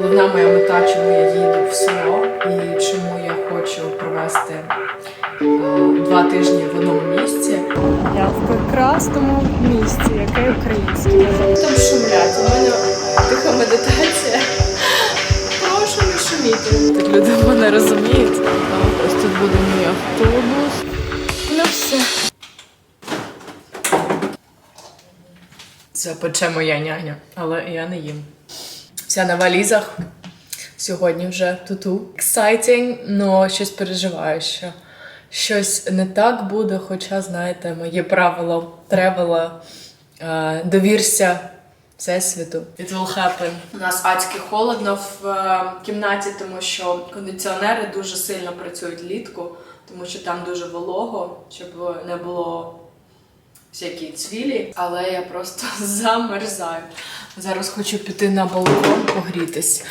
Головна моя мета, чому я їду в село і чому я хочу провести е, два тижні в одному місці. Я в прекрасному місті, яке українське. Там шумлять, у мене тиха медитація. Прошу не шуміти. Тут люди мене розуміють. Ось тут буде мій автобус. Ну все. Це пече моя няня, але я не їм. Вся на валізах. Сьогодні вже туту. Exciting, но щось переживаю, що щось не так буде. Хоча, знаєте, моє правило тревела е, довірся Всесвіту. It will happen. У нас адськи холодно в е, кімнаті, тому що кондиціонери дуже сильно працюють влітку, тому що там дуже волого, щоб не було всякі цвілі, але я просто замерзаю. Зараз хочу піти на балкон погрітись.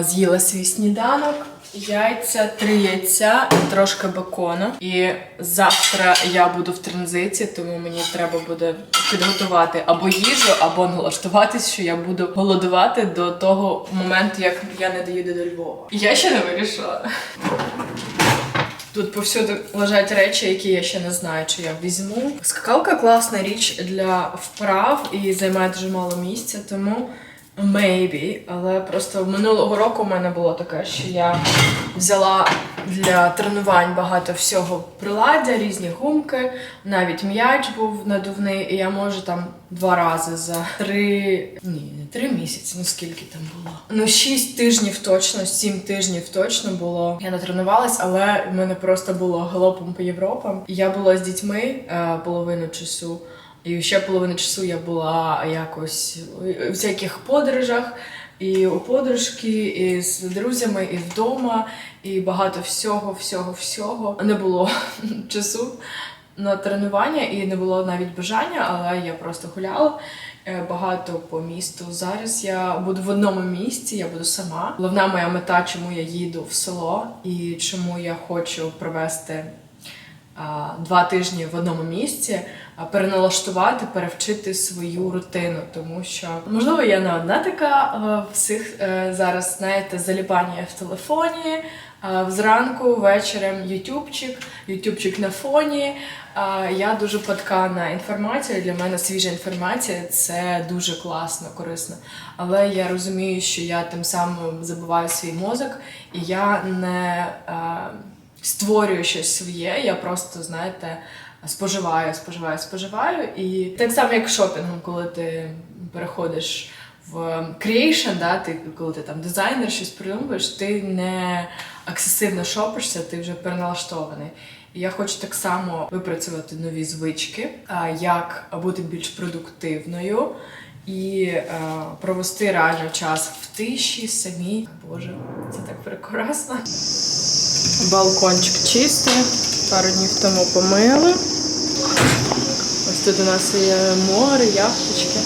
З'їла свій сніданок, яйця, три яйця трошки бекону. І завтра я буду в транзиті, тому мені треба буде підготувати або їжу, або налаштуватись, що я буду голодувати до того моменту, як я не доїду до Львова. Я ще не вирішила. Тут повсюди лежать речі, які я ще не знаю, чи я візьму. Скакалка класна річ для вправ і займає дуже мало місця, тому maybe. Але просто минулого року в мене було таке, що я взяла для тренувань багато всього приладдя, різні гумки, навіть м'яч був надувний, і я можу там два рази за три ні, не три місяці, ну скільки там було. Ну, шість тижнів точно, сім тижнів точно було. Я не тренувалась, але в мене просто було галопом по Європам. Я була з дітьми е, половину часу. І ще половину часу я була якось у всяких подорожах, і у подружки, і з друзями, і вдома, і багато всього, всього, всього. Не було часу на тренування і не було навіть бажання, але я просто гуляла е, багато по місту. Зараз я буду в одному місці, я буду сама. Головна моя мета, чому я їду в село і чому я хочу провести два тижні в одному місці, переналаштувати, перевчити свою рутину, тому що можливо я не одна така всіх е, зараз знаєте заліпання в телефоні. Зранку, вечором ютубчик, ютубчик на фоні. Я дуже падка на інформацію. Для мене свіжа інформація це дуже класно, корисно. Але я розумію, що я тим самим забиваю свій мозок, і я не. Створюю щось своє, я просто, знаєте, споживаю, споживаю, споживаю. І так само, як шопінгом, коли ти переходиш в creation, да, ти, коли ти там дизайнер, щось придумуєш, ти не аксесивно шопишся, ти вже переналаштований. Я хочу так само випрацювати нові звички, як бути більш продуктивною і е, провести реально час в тиші самій. Боже, це так прекрасно. Балкончик чистий, пару днів тому помили. Ось тут у нас є море, яхточки.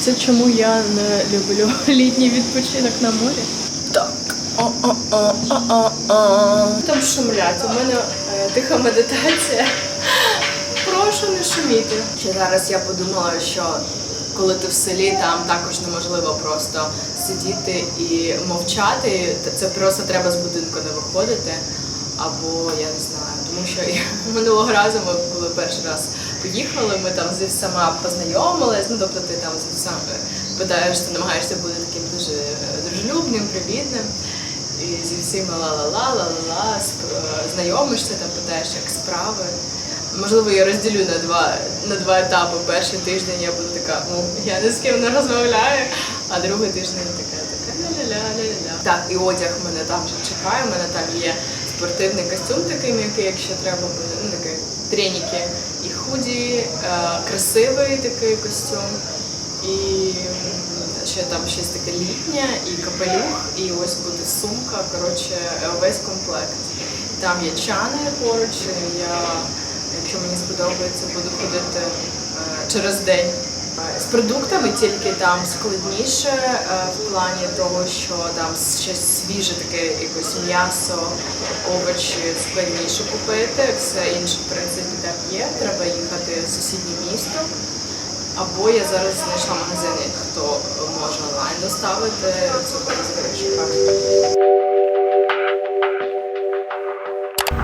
Це чому я не люблю літній відпочинок на морі. Так. О-о-о-о-о-о. Там шумлять. У мене е, тиха медитація. Прошу не шуміти. Ще зараз я подумала, що коли ти в селі, там також неможливо просто сидіти і мовчати. Це просто треба з будинку не виходити. Або я не знаю, тому що минулого разу ми були перший раз поїхали, ми там зі всіма познайомились. Ну тобто ти там зі всіма питаєш, ти намагаєшся бути таким дуже е, дружелюбним, привітним. І зі всіма ла-ла-ла, ла-ла-ла, е, знайомишся, там питаєш, як справи. Можливо, я розділю на два на два етапи. Перший тиждень я буду така, ну я ні з ким не розмовляю, а другий тиждень така, така ля-ля-ля-ля-ля. Так, і одяг мене там вже чекає. У мене там є спортивний костюм такий м'який, якщо треба буде. Ну такий треніки і худі, е, красивий такий костюм. І ще там щось таке літнє, і капелюх, і ось буде сумка. Коротше, е, весь комплект. Там є чани поруч. Я, якщо мені сподобається, буду ходити е, через день. Е, З продуктами тільки там складніше е, в плані того, що там щось свіже, таке якось м'ясо, овочі складніше купити. Все інше, в принципі, там є. Треба їхати в сусіднє місто. Або я зараз знайшла магазини, хто може онлайн доставити. Буде взагалі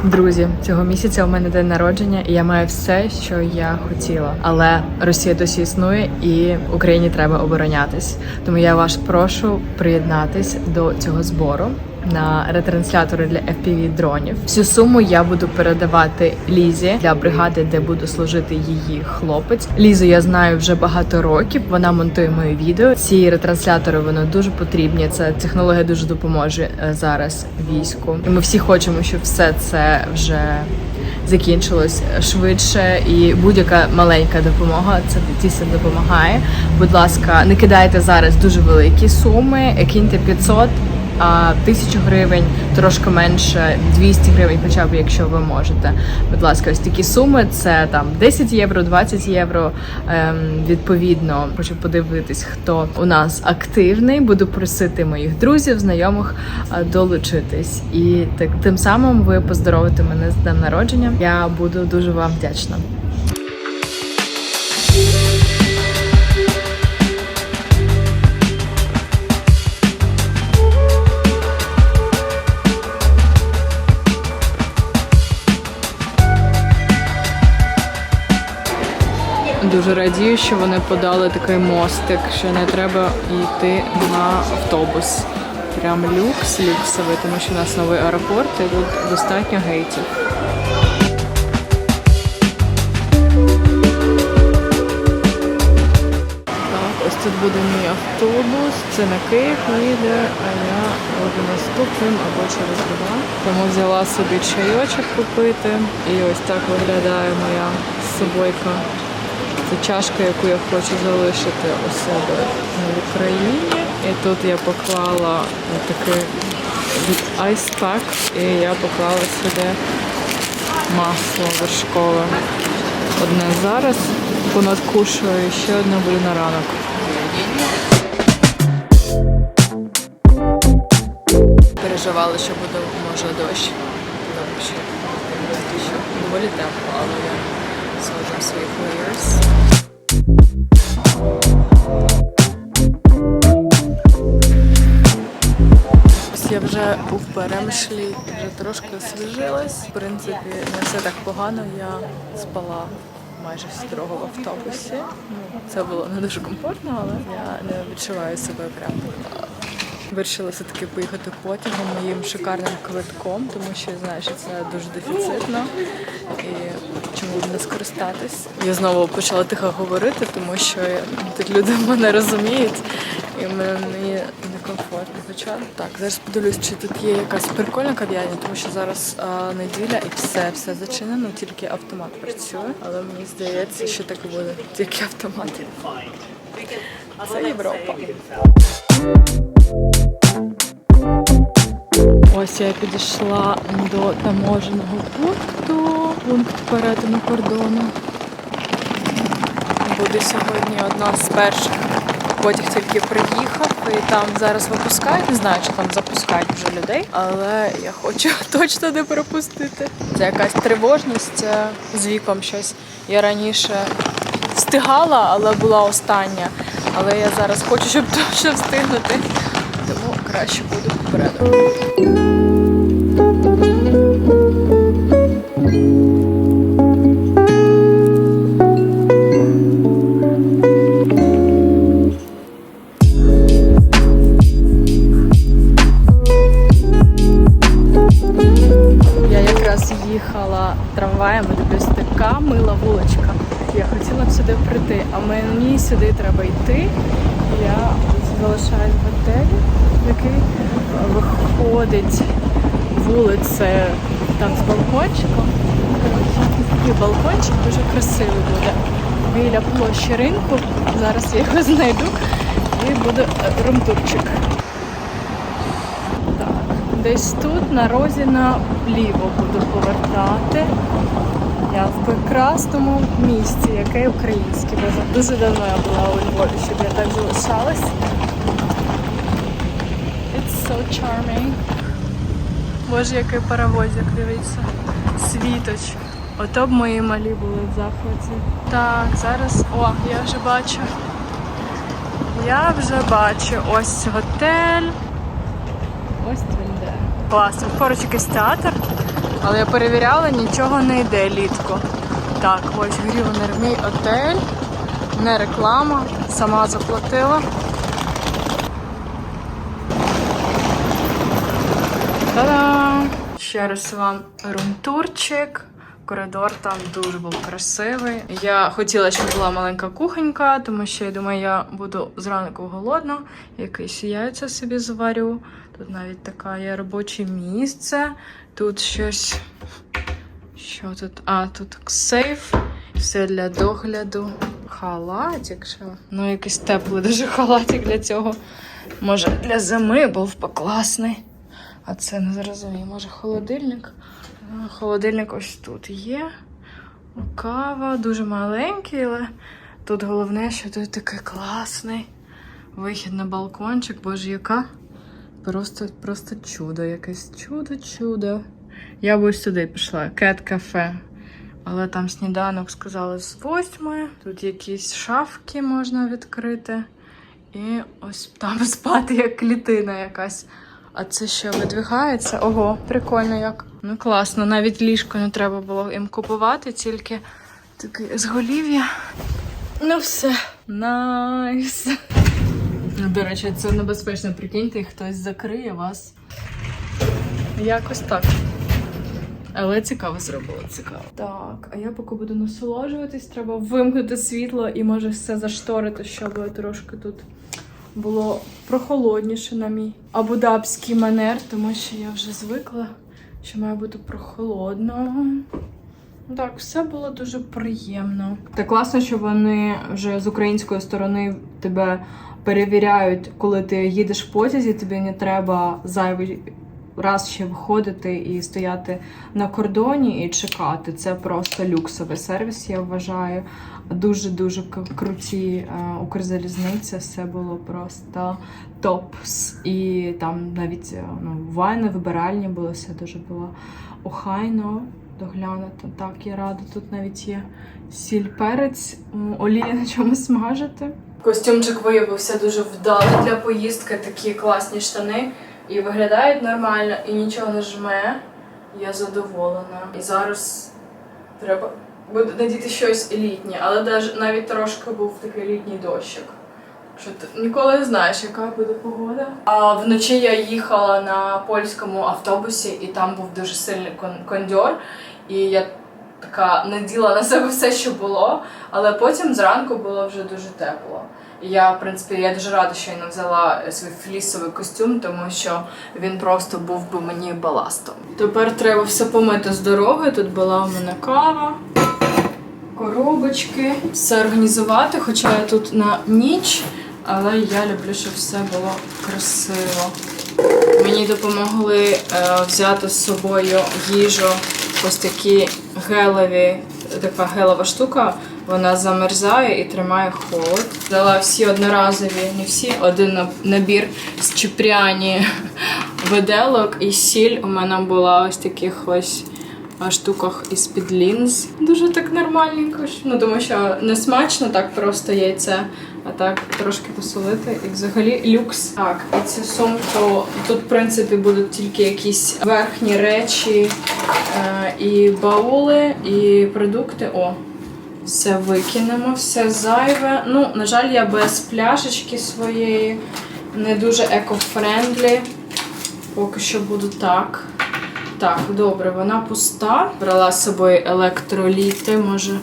Друзі, цього місяця у мене день народження, і я маю все, що я хотіла. Але Росія досі існує, і Україні треба оборонятись. Тому я вас прошу приєднатись до цього збору на ретранслятори для FPV дронів. Всю суму я буду передавати Лізі для бригади, де буде служити її хлопець. Лізу я знаю вже багато років. Вона монтує мої відео. Ці ретранслятори вони дуже потрібні. Це технологія дуже допоможе е, зараз війську. І ми всі хочемо, щоб все це вже закінчилось швидше, і будь-яка маленька допомога це дійсно допомагає. Будь ласка, не кидайте зараз дуже великі суми, киньте 500 тисячу гривень, трошки менше, 200 гривень, хоча б якщо ви можете. Будь ласка, ось такі суми це там 10 євро, 20 євро. Ем, відповідно, хочу подивитись, хто у нас активний. Буду просити моїх друзів, знайомих е, долучитись. І так тим самим ви поздоровите мене з днем народження. Я буду дуже вам вдячна. Дуже радію, що вони подали такий мостик, що не треба йти на автобус. Прям люкс, люксовий, тому що у нас новий аеропорт і тут достатньо гейтів. Так, ось тут буде мій автобус. Це на Київ їде, а я буду наступним або через два. Тому взяла собі чайочок купити. І ось так виглядає моя собойка. Це чашка, яку я хочу залишити у себе в Україні. І тут я поклала такий айспак, і я поклала сюди масло вершкове. Одне зараз понадкушую, і ще одне буде на ранок. Переживали, що буде може дощ. Доволі тепло, але я саджу своїх layers. Я вже у перемишлі, вже трошки освіжилась. В принципі, не все так погано. Я спала майже дорогу в автобусі. Ну, це було не дуже комфортно, але я не відчуваю себе прям. Вирішила все-таки поїхати потягом моїм шикарним квитком, тому що я знаю, що це дуже дефіцитно і чому б не скористатись. Я знову почала тихо говорити, тому що тут люди мене розуміють і мені некомфортно. Хоча так, зараз подивлюсь, чи тут є якась прикольна кав'ярня, тому що зараз а, неділя і все, все зачинено, тільки автомат працює. Але мені здається, що так буде, тільки автомат. Це Європа. Ось я підійшла до таможеного пункту, пункт перетину кордону. Буде сьогодні одна з перших. Потяг тільки приїхав і там зараз випускають. Не знаю, чи там запускають вже людей, але я хочу точно не пропустити. Це якась тривожність е, з віком щось. Я раніше встигала, але була остання. Але я зараз хочу, щоб точно встигнути. Тому краще буду попереду. Біля площі ринку. Зараз я його знайду і буде румтурчик. Так, десь тут на розі наліво буду повертати. Я в прекрасному місці, яке українське. Дуже давно я була у Львові, щоб я так залишалась. It's so charming. Боже, який паровозик, дивіться. Світоч. Ото б мої малі були в захваті. Так, зараз. О, я вже бачу. Я вже бачу. Ось готель. Ось він де. Клас, тут поруч якийсь театр. Але я перевіряла, нічого не йде літку. Так, ось Грівнер, мій отель. Не реклама, сама заплатила. Та-дам! Ще раз вам румтурчик. Коридор там дуже був красивий. Я хотіла, щоб була маленька кухонька, тому що я думаю, я буду зранку голодна. Якісь яйця собі зварю. Тут навіть таке є робоче місце. Тут щось. Що тут? А, тут сейф. Все для догляду. Халатик, що? Ну, якийсь теплий дуже халатик для цього. Може, для зими був би класний. А це не зрозумію. Може, холодильник? Холодильник ось тут є. Кава дуже маленький, але тут головне, що тут такий класний. Вихід на балкончик, боже, яка? Просто, просто чудо, якесь чудо-чудо. Я б ось сюди пішла, кет кафе. Але там сніданок сказали з восьмої. Тут якісь шафки можна відкрити. І ось там спати як клітина якась. А це що видвигається? Ого, прикольно як. Ну класно, навіть ліжко не треба було їм купувати, тільки таке зголів'я. Ну все. Найс. Ну, До речі, це небезпечно, прикиньте, хтось закриє вас. Якось так. Але цікаво зробило, цікаво. Так, а я поки буду насолоджуватись, треба вимкнути світло і може все зашторити, щоб трошки тут було прохолодніше на мій абудабський манер, тому що я вже звикла, що має бути прохолодно. Так, все було дуже приємно. Та класно, що вони вже з української сторони тебе перевіряють, коли ти їдеш в потязі, тобі не треба зайвий раз ще виходити і стояти на кордоні і чекати. Це просто люксовий сервіс, я вважаю. Дуже дуже круті е, Укрзалізниця. Все було просто топс. І там навіть е, ну, вайни, вибиральні були, все дуже було охайно доглянуто. Так, я рада. Тут навіть є сіль перець, олія на чому смажити. Костюмчик виявився дуже вдалий для поїздки, такі класні штани. І виглядають нормально, і нічого не жме. Я задоволена. І зараз треба буде надіти щось літнє, але навіть трошки був такий літній дощик. Що ти ніколи не знаєш, яка буде погода. А вночі я їхала на польському автобусі, і там був дуже сильний кон- кондьор. І я така наділа на себе все, що було, але потім зранку було вже дуже тепло. Я, в принципі, я дуже рада, що я не взяла свій флісовий костюм, тому що він просто був би мені баластом. Тепер треба все помити з дороги. Тут була у мене кава, коробочки, все організувати, хоча я тут на ніч, але я люблю, щоб все було красиво. Мені допомогли е, взяти з собою їжу, ось такі гелеві, така гелова штука. Вона замерзає і тримає холод. Дала всі одноразові, не всі, один набір з чіпряні виделок і сіль. У мене була ось таких ось штуках із-під лінз. Дуже так нормальненько. Ну, тому що не смачно так просто яйце, а так трошки посолити. І взагалі люкс. Так, і цю сумку тут, в принципі, будуть тільки якісь верхні речі е, і баули, і продукти. О, все викинемо, все зайве. Ну, на жаль, я без пляшечки своєї, не дуже еко-френдлі. Поки що буду так. Так, добре, вона пуста. Брала з собою електроліти, може.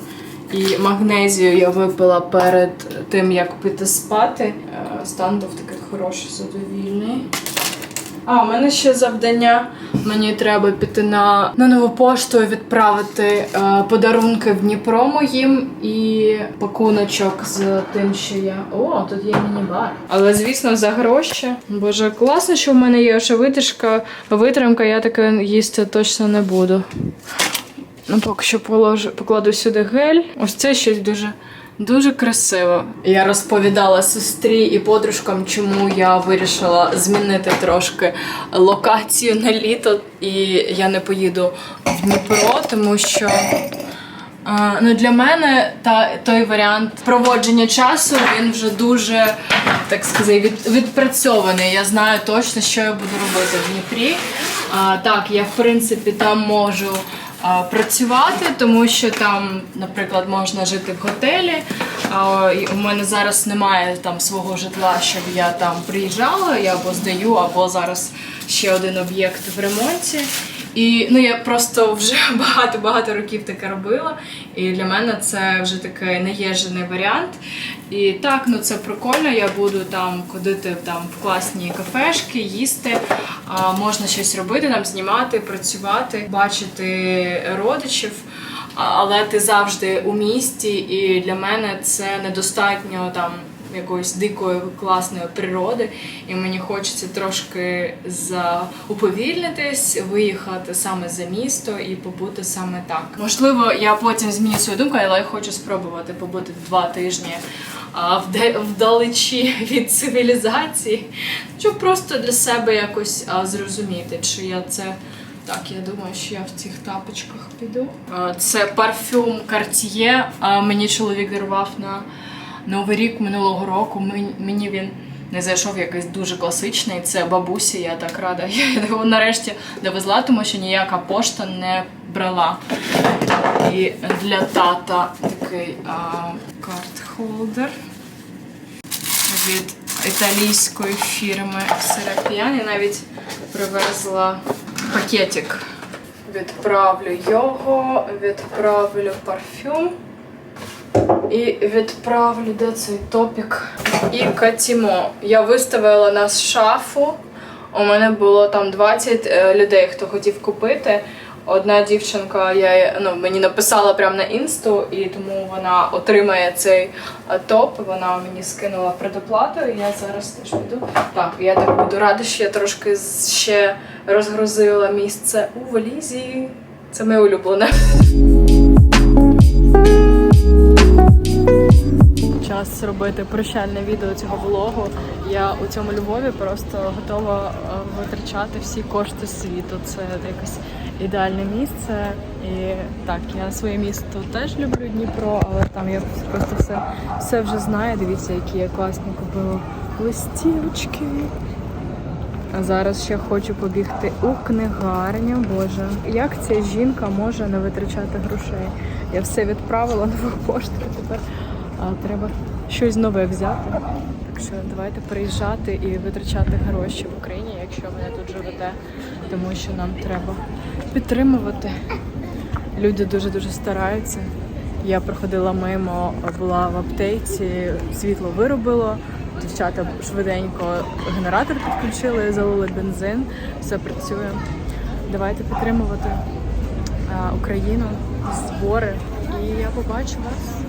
І магнезію я випила перед тим, як піти спати. Е, Стан був такий хороший, задовільний. А, у мене ще завдання. Мені треба піти на, на нову пошту і відправити е, подарунки в Дніпро моїм і пакуночок з тим, що я. О, тут є міні-бар. Але звісно, за гроші. Боже, класно, що в мене є ще витримка. Витримка, я таке їсти точно не буду. Ну, поки що положу, покладу сюди гель. Ось це щось дуже Дуже красиво. Я розповідала сестрі і подружкам, чому я вирішила змінити трошки локацію на літо, і я не поїду в Дніпро, тому що. А, ну для мене та той варіант проводження часу він вже дуже так сказати від, відпрацьований. Я знаю точно, що я буду робити в Дніпрі. А, так, я в принципі там можу працювати, тому що там, наприклад, можна жити в готелі. У мене зараз немає там свого житла, щоб я там приїжджала, я або здаю, або зараз ще один об'єкт в ремонті. І ну я просто вже багато-багато років таке робила. І для мене це вже такий наєжений варіант. І так, ну це прикольно. Я буду там ходити там в класні кафешки, їсти. А, можна щось робити, там знімати, працювати, бачити родичів. Але ти завжди у місті, і для мене це недостатньо там якоїсь дикої класної природи, і мені хочеться трошки зауповільнитись, виїхати саме за місто і побути саме так. Можливо, я потім зміню свою думку, але я хочу спробувати побути два тижні вдалечі від цивілізації, щоб просто для себе якось зрозуміти, чи я це. Так, я думаю, що я в цих тапочках піду. Це парфюм Cartier. Мені чоловік дарував на Новий рік минулого року. Мені- він не зайшов якийсь дуже класичний. Це бабусі, я так рада. Я його нарешті довезла, тому що ніяка пошта не брала. І для тата такий карт-холдер від італійської фірми Серапіан. Я навіть привезла пакетик. Відправлю його, відправлю парфюм. І відправлю де цей топік. І Катімо. Я виставила нас шафу. У мене було там 20 е, людей, хто хотів купити. Одна дівчинка я, ну, мені написала прямо на інсту, і тому вона отримає цей е, топ. Вона мені скинула предоплату, і я зараз теж піду. Так, я так буду рада, що я трошки ще розгрузила місце у валізі. Це моє улюблене. Час робити прощальне відео цього влогу. Я у цьому Львові просто готова е, витрачати всі кошти світу. Це якесь ідеальне місце. І так, я своє місто теж люблю Дніпро, але там я просто все, все вже знаю. Дивіться, які я класні купила листівочки. А зараз ще хочу побігти у книгарню. Боже, як ця жінка може не витрачати грошей? Я все відправила нову пошту. Тепер а, треба щось нове взяти. Так що давайте приїжджати і витрачати гроші в Україні, якщо ви не тут живете, тому що нам треба підтримувати. Люди дуже дуже стараються. Я проходила мимо, була в аптеці, світло виробило. Дівчата швиденько генератор підключили, залили бензин, все працює. Давайте підтримувати Україну, збори. І я побачу вас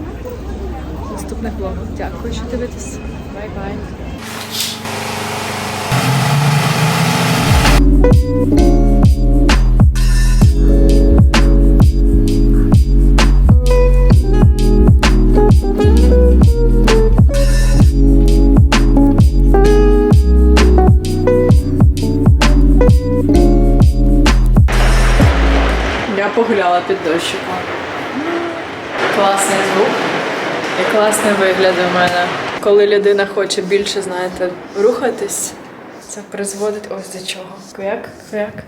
наступних влогах. Дякую, що дивитесь. Бай-бай. Класний вигляд у мене. Коли людина хоче більше, знаєте, рухатись, це призводить ось до чого. Квяк, квяк.